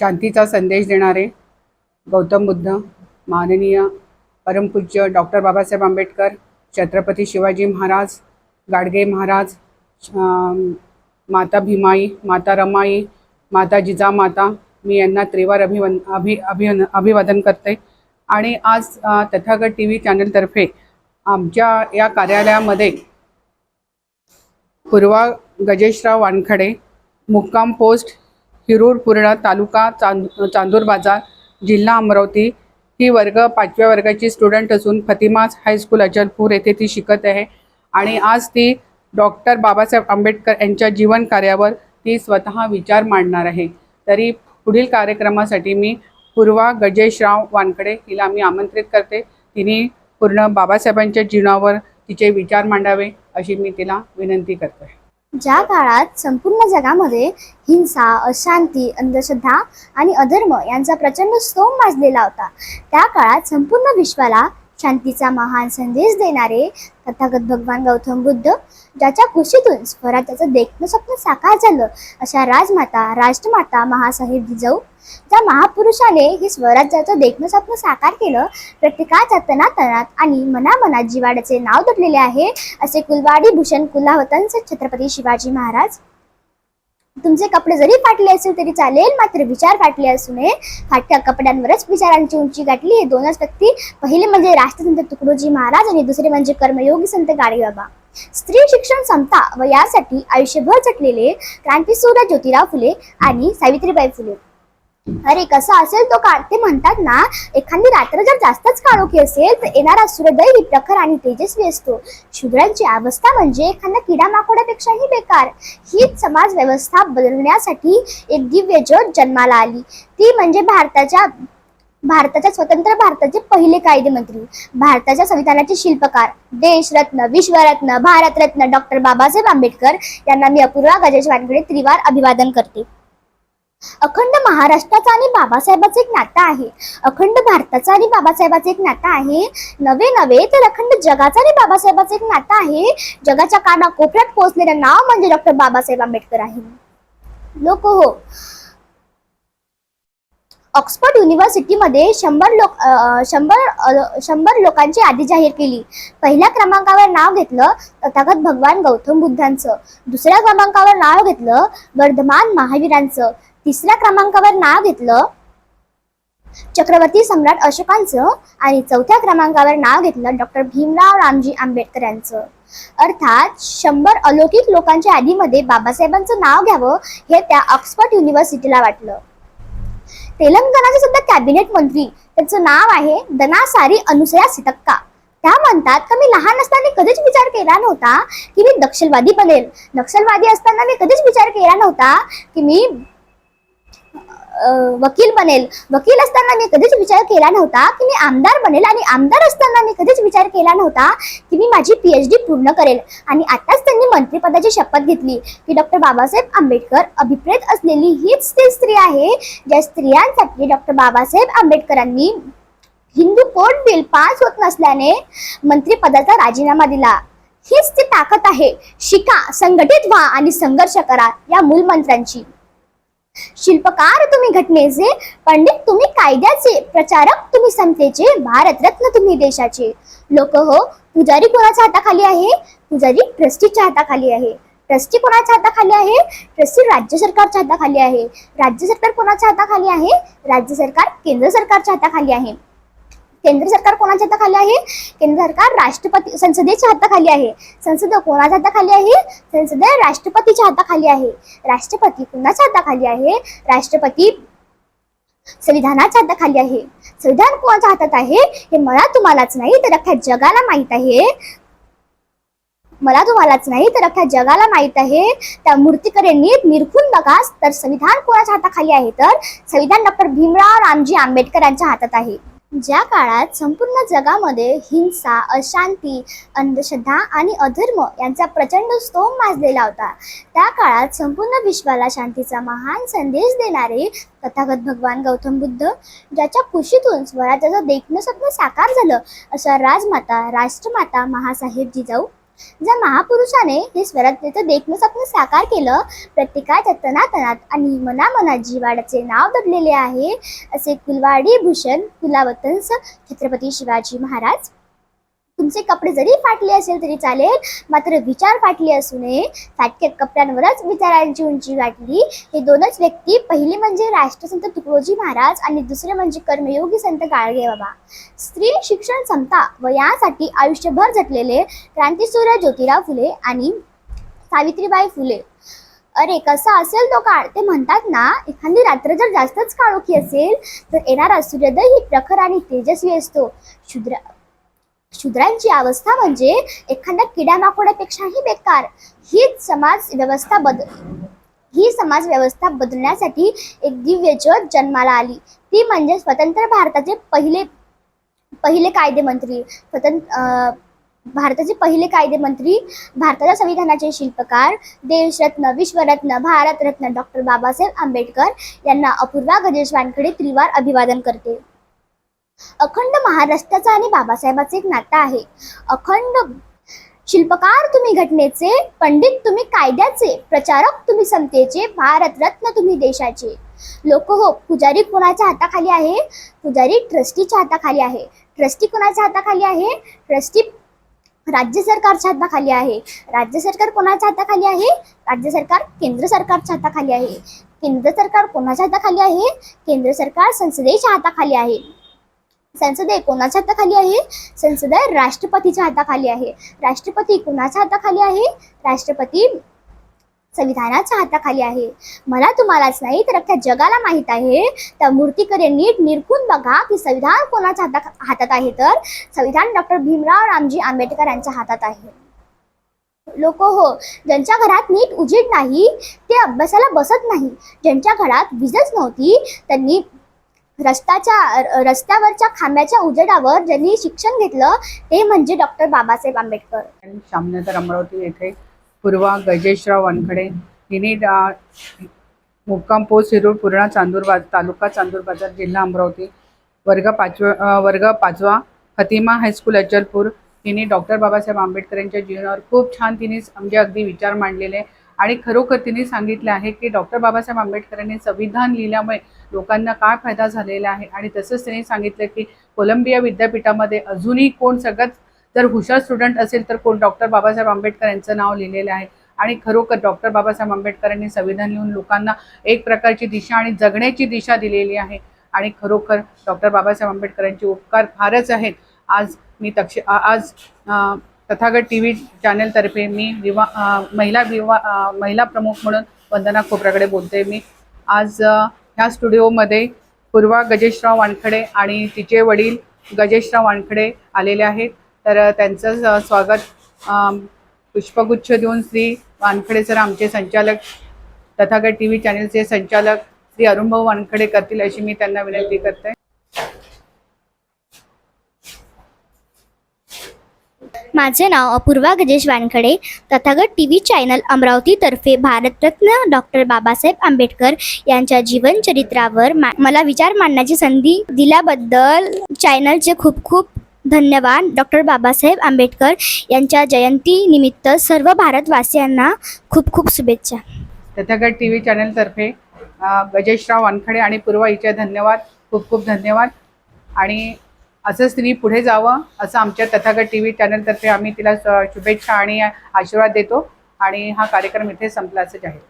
शांतीचा संदेश देणारे गौतम बुद्ध माननीय परमपूज्य डॉक्टर बाबासाहेब आंबेडकर छत्रपती शिवाजी महाराज गाडगे महाराज माता भीमाई माता रमाई माता जिजामाता मी यांना त्रिवार अभिवन अभि अभिवन अभिवादन करते. आणि आज तथागत टी व्ही चॅनलतर्फे आमच्या या कार्यालयामध्ये पूर्वा गजेशराव वानखडे मुक्काम पोस्ट हिरूर पूर्णा तालुका चांद चांदूर बाजार जिल्हा अमरावती. ही वर्ग पाचव्या वर्गाची स्टुडंट असून फतिमाज हायस्कूल अजलपूर येथे ती शिकत आहे. आणि आज ती डॉक्टर बाबासाहेब आंबेडकर यांच्या जीवन कार्यावर ती स्वतः विचार मांडणार आहे. तरी पुढील कार्यक्रमासाठी मी पूर्वा गजेशराव वानकडे हिला मी आमंत्रित करते. तिने पूर्ण बाबासाहेबांच्या जीवनावर तिचे विचार मांडावे अशी मी तिला विनंती करते. ज्या काळात संपूर्ण जगामध्ये हिंसा अशांती अंधश्रद्धा आणि अधर्म यांचा प्रचंड स्तोम माजलेला होता त्या काळात संपूर्ण विश्वाला शांतीचा महान संदेश देणारे तथागत भगवान गौतम बुद्ध ज्याच्या कुशीतून स्वराज्याचं देखणं स्वप्न साकार झालं अशा राजमाता राष्ट्रमाता महासाहेब जिजाऊ ज्या महापुरुषाने हे स्वराज्याचं देखणं स्वप्न साकार केलं प्रत्येकाच्या तनातनात आणि मनामनात जिवाड्याचे नाव दडलेले आहे असे कुलवाडी भूषण कुलावतन छत्रपती शिवाजी महाराज. तुमचे कपडे जरी फाटले असेल तरी चालेल मात्र विचार फाटले असू नये. फाटक्या कपड्यांवरच विचारांची उंची गाठली. हे दोनच व्यक्ती पहिले म्हणजे राष्ट्रसंत तुकडोजी महाराज आणि दुसरे म्हणजे कर्मयोगी संत गाडीबाबा स्त्री शिक्षण समता व यासाठी आयुष्यभर झटलेले क्रांतीसूर्य ज्योतिराव फुले आणि सावित्रीबाई फुले. अरे कसा असेल तो काळ? ते म्हणतात ना एखादी रात्र जर जास्तच काळोखी असेल तर येणारा सूर्योदय ही प्रखर आणि तेजस्वी असतो. शूद्रांची अवस्था म्हणजे एखाद्या किडा माकोड्यापेक्षाही बेकार. हीच समाज व्यवस्था बदलण्यासाठी एक दिव्य ज्योत जन्माला आली. ती म्हणजे भारताच्या भारताच्या स्वतंत्र भारताचे पहिले कायदेमंत्री भारताच्या संविधानाचे शिल्पकार देशरत्न विश्वरत्न भारतरत्न डॉक्टर बाबासाहेब आंबेडकर यांना मी अपूर्वा गजेश वानकडे त्रिवार अभिवादन करते. अखंड महाराष्ट्राचा आणि बाबासाहेबाचं एक नातं आहे. अखंड भारताचं आणि बाबासाहेबाचं एक नातं आहे. नवे नवे तर अखंड जगाचं आणि बाबासाहेबाचं एक नातं आहे. जगाच्या कानाकोपऱ्यात पोहोचलेलं नाव म्हणजे डॉक्टर बाबासाहेब आंबेडकर आहे. लोक हो. ऑक्सफर्ड युनिव्हर्सिटीमध्ये शंभर लोक शंभर शंभर लोकांची यादी जाहीर केली. पहिल्या क्रमांकावर नाव घेतलं तथागत भगवान गौतम बुद्धांचं. दुसऱ्या क्रमांकावर नाव घेतलं वर्धमान महावीरांचं. तिसऱ्या क्रमांकावर नाव घेतलं. चक्रवर्ती सम्राट अशोकांचं आणि चौथ्या क्रमांकावर नाव घेतलं डॉक्टर भीमराव रामजी आंबेडकर यांचं. अर्थात शंभर अलौकिक लोकांच्या यादीमध्ये बाबासाहेबांचं नाव घ्यावं हे त्या ऑक्सफर्ड युनिव्हर्सिटीला वाटलं. तेलंगणाचे सुद्धा कॅबिनेट मंत्री त्यांचं नाव आहे दनासारी अनुसया सितक्का त्या म्हणतात का मी लहान असताना कधीच विचार केला नव्हता की मी नक्षलवादी बनेल. नक्षलवादी असताना मी कधीच विचार केला नव्हता की मी वकील बनेल. वकील असताना मी कधीच विचार केला नव्हता की मी आमदार बनेल आणि आमदार असताना मी कधीच विचार केला नव्हता की मी माझी पी एच डी पूर्ण करेल. आणि आताच त्यांनी मंत्रिपदाची शपथ घेतली की डॉक्टर बाबासाहेब आंबेडकर अभिप्रेत असलेली हीच ती स्त्री आहे. ज्या स्त्रियांसाठी डॉक्टर बाबासाहेब आंबेडकरांनी हिंदू कोर्ट बिल पास होत नसल्याने मंत्रिपदाचा राजीनामा दिला. हीच ती ताकद आहे. शिका संघटित व्हा आणि संघर्ष करा या मूलमंत्रांची. शिल्पकार तुम्ही घटनेचे पंडित तुम्ही कायद्याचे प्रचारक तुम्ही समतेचे भारतरत्न तुम्ही देशाचे. लोक हो पुजारी कोणाच्या हाताखाली आहे? पुजारी ट्रस्टीच्या हाताखाली आहे. ट्रस्टी कोणाच्या हाताखाली आहे? ट्रस्टी राज्य सरकारच्या हाताखाली आहे. राज्य सरकार कोणाच्या हाताखाली आहे? राज्य सरकार केंद्र सरकारच्या हाताखाली आहे. केंद्र सरकार कोणाच्या हाताखाली आहे? केंद्र सरकार राष्ट्रपती संसदेच्या हाताखाली आहे. संसद कोणाच्या हाताखाली आहे? संसद राष्ट्रपतीच्या हाताखाली आहे. राष्ट्रपती कोणाच्या हाताखाली आहे? राष्ट्रपती संविधानाच्या हाताखाली आहे. संविधान कोणाच्या हातात आहे? हे मला तुम्हालाच नाही तर अख्ख्या जगाला माहीत आहे. मला तुम्हालाच नाही तर अख्ख्या जगाला माहीत आहे. त्या मूर्तीकडे नीट निरखून बघा तर संविधान कोणाच्या हाताखाली आहे? तर संविधान डॉक्टर भीमराव रामजी आंबेडकरांच्या हातात आहे. ज्या काळात संपूर्ण जगामध्ये हिंसा अशांती अंधश्रद्धा आणि अधर्म यांचा प्रचंड स्तोम माजलेला होता त्या काळात संपूर्ण विश्वाला शांतीचा महान संदेश देणारे तथागत भगवान गौतम बुद्ध ज्याच्या कुशीतून स्वराज्याचं देखणं स्वप्न साकार झालं अशा राजमाता राष्ट्रमाता महासाहेब जिजाऊ ज्या महापुरुषाने हे स्वराज्याचं देखणं स्वप्न साकार केलं प्रत्येकाच्या तनातनात आणि मनामनात जिवाड्याचे नाव दडलेले आहे असे कुलवाडी भूषण कुलावतंस छत्रपती शिवाजी महाराज तुमचे कपडे जरी फाटले असेल तरी चालेल. मात्र विचार फाटले असू नये. फाटक्या कपड्यांवरच विचारांची उंची गाठली हे दोनच व्यक्ती पहिली म्हणजे राष्ट्रसंत तुकडोजी महाराज आणि दुसरे म्हणजे कर्मयोगी संत काळगे बाबा. स्त्री शिक्षण समता व यासाठी आयुष्यभर झटलेले क्रांतीसूर्य ज्योतिराव फुले आणि सावित्रीबाई फुले. अरे कसा असेल तो काळ? ते म्हणतात ना एखादी रात्र जर जास्तच काळोखी असेल तर येणारा सूर्योदय ही प्रखर आणि तेजस्वी असतो. शुद्र शूद्रांची अवस्था म्हणजे एखाद्या किड्यामाकोड्यापेक्षाही बेकार. हीच समाज व्यवस्था बदल ही समाज व्यवस्था बदलण्यासाठी एक दिव्य ज्योत जन्माला आली. ती म्हणजे स्वतंत्र भारताचे पहिले पहिले कायदेमंत्री स्वतंत्र भारताचे पहिले कायदेमंत्री भारताच्या संविधानाचे शिल्पकार देशरत्न विश्वरत्न भारतरत्न डॉक्टर बाबासाहेब आंबेडकर यांना अपूर्वा गजेश वानखडे त्रिवार अभिवादन करते. अखंड महाराष्ट्राचा आणि बाबासाहेबाचं एक नातं आहे. अखंड शिल्पकार तुम्ही घटनेचे पंडित तुम्ही कायद्याचे प्रचारक तुम्ही समतेचे भारतरत्न तुम्ही देशाचे. लोक हो पुजारी कोणाच्या हाताखाली आहे? पुजारी ट्रस्टीच्या हाताखाली आहे. ट्रस्टी कोणाच्या हाताखाली आहे? ट्रस्टी राज्य सरकारच्या हाताखाली आहे. राज्य सरकार कोणाच्या हाताखाली आहे? राज्य सरकार केंद्र सरकारच्या हाताखाली आहे. केंद्र सरकार कोणाच्या हाताखाली आहे? केंद्र सरकार संसदेच्या हाताखाली आहे. संसदे कोणाच्या हाताखाली आहे? संसद राष्ट्रपतीच्या हाताखाली आहे. राष्ट्रपती कोणाच्या हाताखाली आहे? राष्ट्रपती संविधानाच्या हाताखाली आहे. मला तुम्हालाच नाही तर अख्ख्या जगाला माहीत आहे. तर मूर्तीकडे नीट निरखून बघा की संविधान कोणाच्या हाता हातात आहे? तर संविधान डॉक्टर भीमराव रामजी आंबेडकर यांच्या हातात आहे. लोक हो ज्यांच्या घरात नीट उजेड नाही ते अभ्यासाला बसत नाही. ज्यांच्या घरात वीजच नव्हती त्यांनी रस्त्याच्या रस्त्यावरच्या खांब्याच्या उजेडावर ज्यांनी शिक्षण घेतलं ते म्हणजे डॉक्टर बाबासाहेब आंबेडकर. आणि सामनेतर अमरावती येथे पूर्वा गजेशराव वानखडे हिने मुक्काम पोस्ट हिरूर पूर्णा चांदूर बाज तालुका चांदूर बाजार जिल्हा अमरावती वर्ग पाचवा वर्ग पाचवा फतिमा हायस्कूल अचलपूर तिने डॉक्टर बाबासाहेब आंबेडकर यांच्या जीवनावर खूप छान तिने म्हणजे अगदी विचार मांडलेले. आणि खरोखर तिने सांगितलं आहे की डॉक्टर बाबासाहेब आंबेडकरांनी संविधान लिहिल्यामुळे लोकांना काय फायदा झालेला आहे? आणि तसंच त्यांनी सांगितलं की कोलंबिया विद्यापीठामध्ये अजूनही कोण सगळ्यात जर हुशार स्टुडंट असेल तर कोण डॉक्टर बाबासाहेब आंबेडकर यांचं नाव लिहिलेलं आहे? आणि खरोखर डॉक्टर बाबासाहेब आंबेडकरांनी संविधान लिहून लोकांना एक प्रकारची दिशा आणि जगण्याची दिशा दिलेली आहे. आणि खरोखर डॉक्टर बाबासाहेब आंबेडकरांचे उपकार फारच आहेत. आज मी तक्ष आज तथागत टी व्ही चॅनेलतर्फे मी विवा महिला विवा महिला प्रमुख म्हणून वंदना खोपराकडे बोलते मी आज ह्या स्टुडिओमध्ये पूर्वा गजेशराव वानखडे आणि तिचे वडील गजेशराव वानखडे आलेले आहेत. तर त्यांचं स्वागत पुष्पगुच्छ देऊन श्री वानखडे सर आमचे संचालक तथागत टी व्ही चॅनेलचे संचालक श्री अरुणभाऊ वानखडे करतील अशी मी त्यांना विनंती करते माझे नाव Apurva Gajesh Wankhade Tathagat T V channel अमरावतीतर्फे Bharat Ratna doctor Babasaheb Ambedkar यांच्या जीवनचरित्रावर मा मला विचार मांडण्याची संधी दिल्याबद्दल चॅनलचे खूप खूप धन्यवाद. डॉक्टर बाबासाहेब आंबेडकर यांच्या जयंतीनिमित्त सर्व भारतवासियांना खूप खूप शुभेच्छा. तथागत टी व्ही चॅनलतर्फे गजेशराव वानखडे आणि पूर्वा हिचे धन्यवाद खूप खूप धन्यवाद. आणि असंच तिने पुढे जावं असं आमच्या तथागत टी व्ही चॅनलतर्फे आम्ही तिला शुभेच्छा आणि आशीर्वाद देतो. आणि हा कार्यक्रम इथे संपला असं जाहीर.